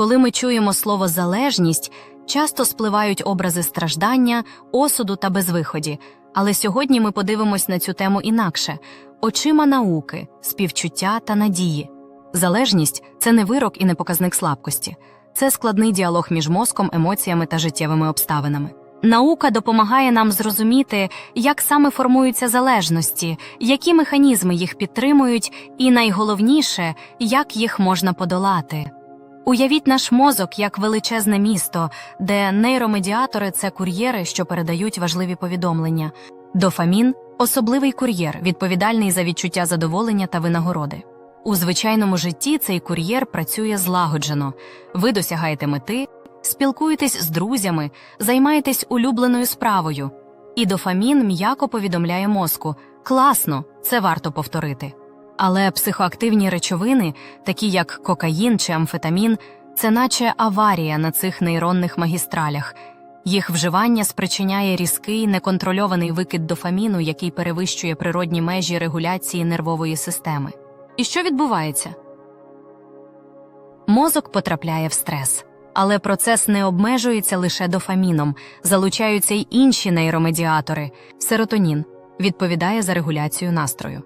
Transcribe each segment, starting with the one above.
Коли ми чуємо слово залежність, часто спливають образи страждання, осуду та безвиході. Але сьогодні ми подивимось на цю тему інакше очима науки, співчуття та надії. Залежність це не вирок і не показник слабкості, це складний діалог між мозком, емоціями та життєвими обставинами. Наука допомагає нам зрозуміти, як саме формуються залежності, які механізми їх підтримують, і найголовніше, як їх можна подолати. Уявіть наш мозок як величезне місто, де нейромедіатори це кур'єри, що передають важливі повідомлення. Дофамін особливий кур'єр, відповідальний за відчуття задоволення та винагороди. У звичайному житті цей кур'єр працює злагоджено. Ви досягаєте мети, спілкуєтесь з друзями, займаєтесь улюбленою справою. І дофамін м'яко повідомляє мозку: класно, це варто повторити. Але психоактивні речовини, такі як кокаїн чи амфетамін, це наче аварія на цих нейронних магістралях. Їх вживання спричиняє різкий неконтрольований викид дофаміну, який перевищує природні межі регуляції нервової системи. І що відбувається? Мозок потрапляє в стрес. Але процес не обмежується лише дофаміном, залучаються й інші нейромедіатори. Серотонін відповідає за регуляцію настрою.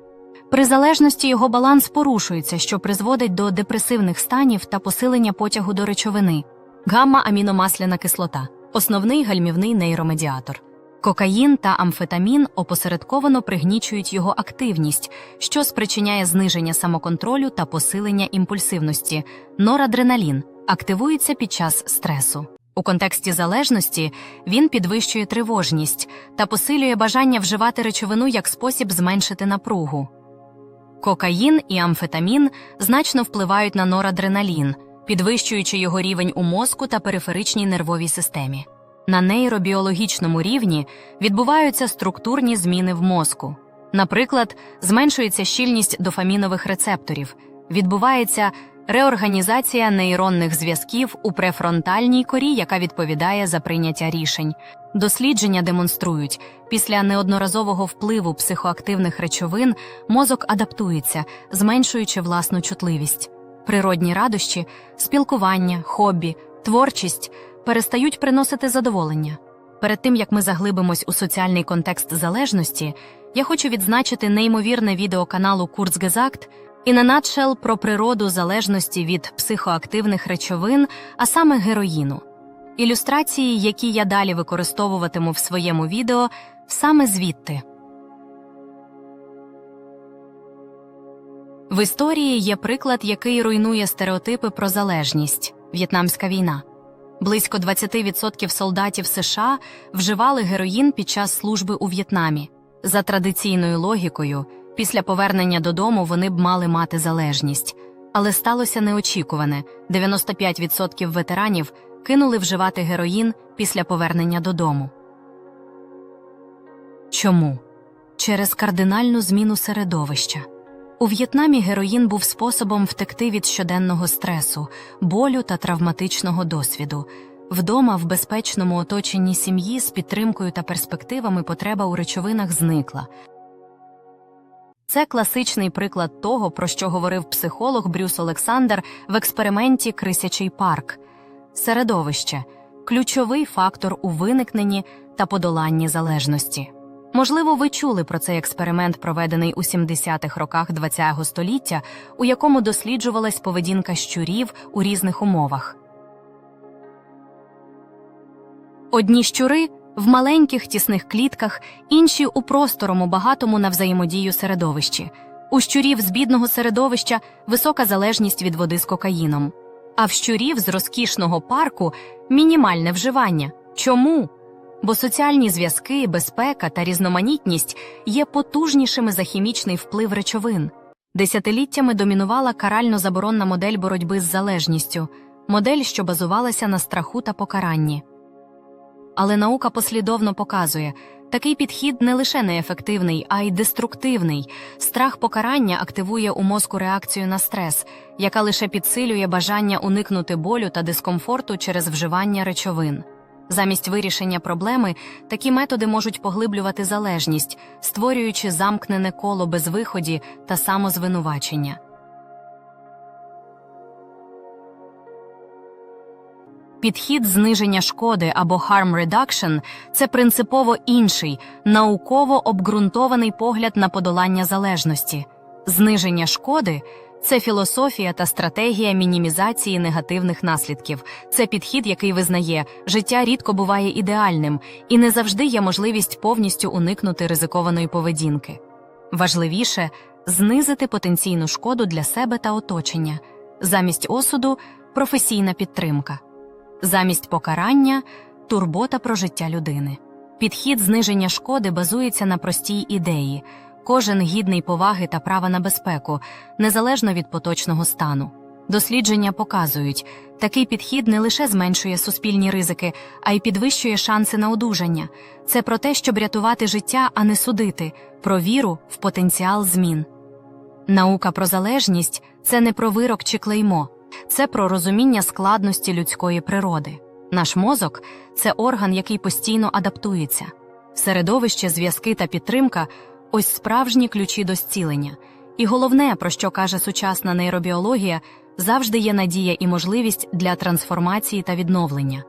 При залежності його баланс порушується, що призводить до депресивних станів та посилення потягу до речовини. Гамма-аміномасляна кислота основний гальмівний нейромедіатор. Кокаїн та амфетамін опосередковано пригнічують його активність, що спричиняє зниження самоконтролю та посилення імпульсивності. Норадреналін активується під час стресу. У контексті залежності він підвищує тривожність та посилює бажання вживати речовину як спосіб зменшити напругу. Кокаїн і амфетамін значно впливають на норадреналін, підвищуючи його рівень у мозку та периферичній нервовій системі. На нейробіологічному рівні відбуваються структурні зміни в мозку. Наприклад, зменшується щільність дофамінових рецепторів, відбувається реорганізація нейронних зв'язків у префронтальній корі, яка відповідає за прийняття рішень. Дослідження демонструють, після неодноразового впливу психоактивних речовин мозок адаптується, зменшуючи власну чутливість. Природні радощі, спілкування, хобі, творчість перестають приносити задоволення. Перед тим як ми заглибимось у соціальний контекст залежності, я хочу відзначити неймовірне відео каналу Курцгезакт і на надшел про природу залежності від психоактивних речовин, а саме героїну. Ілюстрації, які я далі використовуватиму в своєму відео, саме звідти. В історії є приклад, який руйнує стереотипи про залежність В'єтнамська війна. Близько 20% солдатів США вживали героїн під час служби у В'єтнамі. За традиційною логікою, після повернення додому вони б мали мати залежність. Але сталося неочікуване: 95% ветеранів кинули вживати героїн після повернення додому. Чому? Через кардинальну зміну середовища. У В'єтнамі героїн був способом втекти від щоденного стресу, болю та травматичного досвіду. Вдома, в безпечному оточенні сім'ї з підтримкою та перспективами потреба у речовинах зникла. Це класичний приклад того, про що говорив психолог Брюс Олександр в експерименті Крисячий парк. Середовище ключовий фактор у виникненні та подоланні залежності. Можливо, ви чули про цей експеримент, проведений у 70-х роках ХХ століття, у якому досліджувалась поведінка щурів у різних умовах. Одні щури в маленьких тісних клітках, інші у просторому, багатому на взаємодію середовищі. У щурів з бідного середовища висока залежність від води з кокаїном, а в щурів з розкішного парку мінімальне вживання. Чому? Бо соціальні зв'язки, безпека та різноманітність є потужнішими за хімічний вплив речовин. Десятиліттями домінувала карально заборонна модель боротьби з залежністю, модель, що базувалася на страху та покаранні. Але наука послідовно показує, такий підхід не лише неефективний, а й деструктивний. Страх покарання активує у мозку реакцію на стрес, яка лише підсилює бажання уникнути болю та дискомфорту через вживання речовин. Замість вирішення проблеми такі методи можуть поглиблювати залежність, створюючи замкнене коло безвиході та самозвинувачення. Підхід зниження шкоди або harm reduction – це принципово інший, науково обґрунтований погляд на подолання залежності. Зниження шкоди це філософія та стратегія мінімізації негативних наслідків. Це підхід, який визнає, життя рідко буває ідеальним і не завжди є можливість повністю уникнути ризикованої поведінки. Важливіше знизити потенційну шкоду для себе та оточення, замість осуду професійна підтримка, замість покарання турбота про життя людини. Підхід зниження шкоди базується на простій ідеї. Кожен гідний поваги та права на безпеку, незалежно від поточного стану. Дослідження показують, такий підхід не лише зменшує суспільні ризики, а й підвищує шанси на одужання. Це про те, щоб рятувати життя, а не судити, про віру в потенціал змін. Наука про залежність це не про вирок чи клеймо, це про розуміння складності людської природи. Наш мозок це орган, який постійно адаптується. Середовище, зв'язки та підтримка ось справжні ключі до зцілення. І головне, про що каже сучасна нейробіологія, завжди є надія і можливість для трансформації та відновлення.